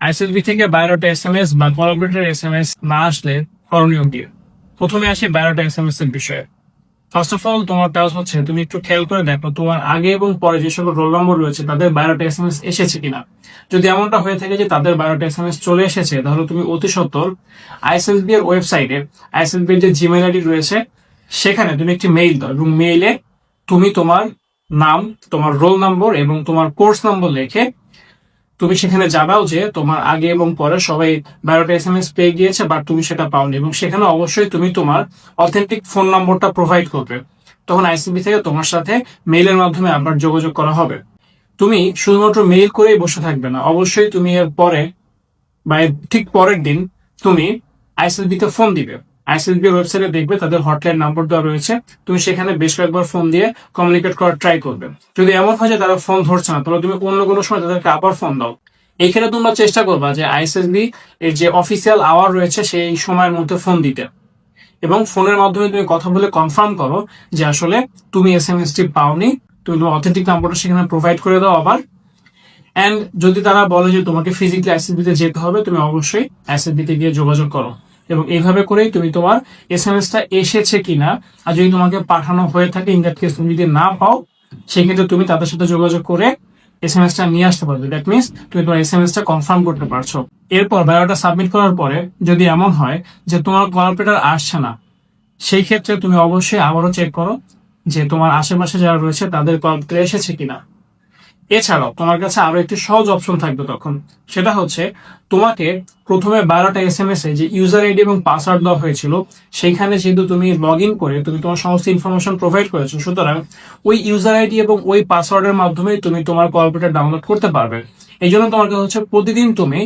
ISSB থেকে বারোটা S M S বা কোলাবরেটর এস এম এস না আসলে করণীয় কি? প্রথমে আসি বারোটা এস এম এস এর বিষয়ে। ফার্স্ট অফ অল তোমার কাজ হচ্ছে তুমি একটু খেয়াল করে দেখো, তোমার আগে এবং পরে যে সকল রোল নম্বর রয়েছে, তাদের বারোটা এস এম এস এসেছে কিনা? যদি এমনটা হয়ে থাকে যে তাদের বারোটা এস এম এস চলে এসেছে, তাহলে তুমি অতি সত্তর আইএসএসবি এর ওয়েবসাইটে আইএসএসবি এর যে জিমেল আইডি রয়েছে, সেখানে তুমি একটি মেইল দাও এবং মেইলে তুমি তোমার নাম, তোমার রোল নম্বর এবং তোমার কোর্স নম্বর লিখে তুমি সেখানে জানাও যে তোমার আগে এবং পরে সবাই বারোটা এস এম এস পেয়ে গিয়েছে বাট তুমি সেটা পাওনি এবং সেখানে অবশ্যই তুমি তোমার অথেন্টিক ফোন নম্বরটা প্রোভাইড করবে। তখন আইসিবি থেকে তোমার সাথে মেইলের মাধ্যমে আবার যোগাযোগ করা হবে। তুমি শুধুমাত্র মেইল করেই বসে থাকবে না, অবশ্যই তুমি এর পরে বা ঠিক পরের দিন তুমি আইসিএলবি তে ফোন দিবে। আইসিএলবি ওয়েবসাইটে দেখবে তাদের হটলাইন নাম্বার দেওয়া রয়েছে। তুমি সেখানে বেশ কয়েকবার ফোন দিয়ে কমিউনিকেট করার ট্রাই করবে। যদি এমন হয় যে তারা ফোন ধরছে না, তাহলে তুমি অন্য কোনো সময় তাদেরকে আবার ফোন দাও। এখানে তোমরা চেষ্টা করবা যে আইএসএসবি এর যে অফিসিয়াল আওয়ার রয়েছে সেই সময়ের মধ্যে ফোন দিতে। এবং ফোনের মাধ্যমে তুমি কথা বলে কনফার্ম করো যে আসলে তুমি এস এম এস টি পাওনি, তুমি তোমার অথেন্টিক নাম্বারটা সেখানে প্রোভাইড করে দাও আবার। অ্যান্ড যদি তারা বলে যে তোমাকে ফিজিক্যালি আইসিবি তে যেতে হবে, তুমি অবশ্যই আইসিবি তে গিয়ে যোগাযোগ করো। এবং এইভাবে করেই তুমি তোমার এস এম টা এসেছে কিনা, আর যদি তোমাকে পাঠানো হয়ে থাকে ইন দ্যাট কেস তুমি যদি না পাও, সেক্ষেত্রে তুমি তাদের সাথে যোগাযোগ করে এস এম টা নিয়ে আসতে পারবে। দ্যাট মিনস তুমি তোমার এস এম টা কনফার্ম করতে পারছ। এরপর বায়োটা সাবমিট করার পরে যদি এমন হয় যে তোমার কম্পিউটার আসছে না, সেই ক্ষেত্রে তুমি অবশ্যই আবারও চেক করো যে তোমার আশেপাশে যারা রয়েছে, তাদের কম্পিউটার এসেছে কিনা। এছাড়াও তোমার কাছে আরও একটি সহজ অপশন থাকবে তখন। সেটা হচ্ছে, তোমাকে প্রথমে বারোটা এস এম এস এ যে ইউজার আইডি এবং পাসওয়ার্ড দেওয়া হয়েছিল, সেইখানে যেহেতু তুমি লগ ইন করে তুমি তোমার সমস্ত ইনফরমেশন প্রোভাইড করেছ, সুতরাং ওই ইউজার আইডি এবং ওই পাসওয়ার্ডের মাধ্যমে তুমি তোমার কম্পিউটার ডাউনলোড করতে পারবে। এই জন্য তোমার কাছে হচ্ছে প্রতিদিন তুমি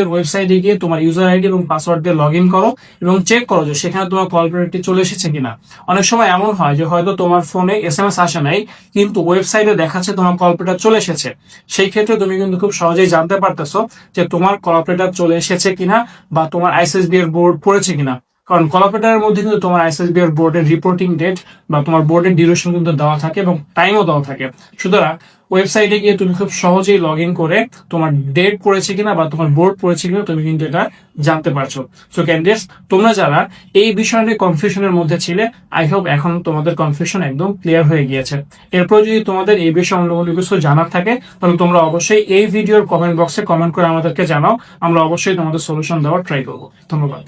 এর ওয়েবসাইটে গিয়ে তোমার ইউজার আইডি এবং পাসওয়ার্ড দিয়ে লগ ইন করো এবং চেক করো যে সেখানে তোমার কল কম্পিউটারটি চলে এসেছে কিনা। অনেক সময় এমন হয় যে হয়তো তোমার ফোনে এস এম এস আসে নাই, কিন্তু ওয়েবসাইটে দেখাচ্ছে তোমার কম্পিউটার চলে এসেছে। সেই ক্ষেত্রে তুমি কিন্তু খুব সহজেই জানতে পারতেছো যে তোমার কম্পিউটার চলে এসেছে কিনা বা তোমার আইএসএসবি এর বোর্ড পড়েছে কিনা। কারণ কলাপেটারের মধ্যে কিন্তু তোমার আইএসএসবি এর বোর্ডের রিপোর্টিং ডেট বা তোমার বোর্ডের ডিউরেশন কিন্তু দেওয়া থাকে এবং টাইমও দেওয়া থাকে। সুতরাং ওয়েবসাইটে গিয়ে তুমি খুব সহজেই লগ ইন করে তোমার ডেট পড়েছে কিনা বা তোমার বোর্ড পড়েছে কিনা তুমি কিন্তু এটা জানতে পারছ। সো ক্যান্ডিডেটস তোমরা যারা এই বিষয় নিয়ে কনফিউশনের মধ্যে ছিলে আই হোপ এখন তোমাদের কনফিউশন একদম ক্লিয়ার হয়ে গিয়েছে। এরপর যদি তোমাদের এই বিষয়ে অন্য কোনো কিছু জানার থাকে, তাহলে তোমরা অবশ্যই এই ভিডিওর কমেন্ট বক্সে কমেন্ট করে আমাদেরকে জানাও। আমরা অবশ্যই তোমাদের সলিউশন দেওয়ার ট্রাই করব। ধন্যবাদ।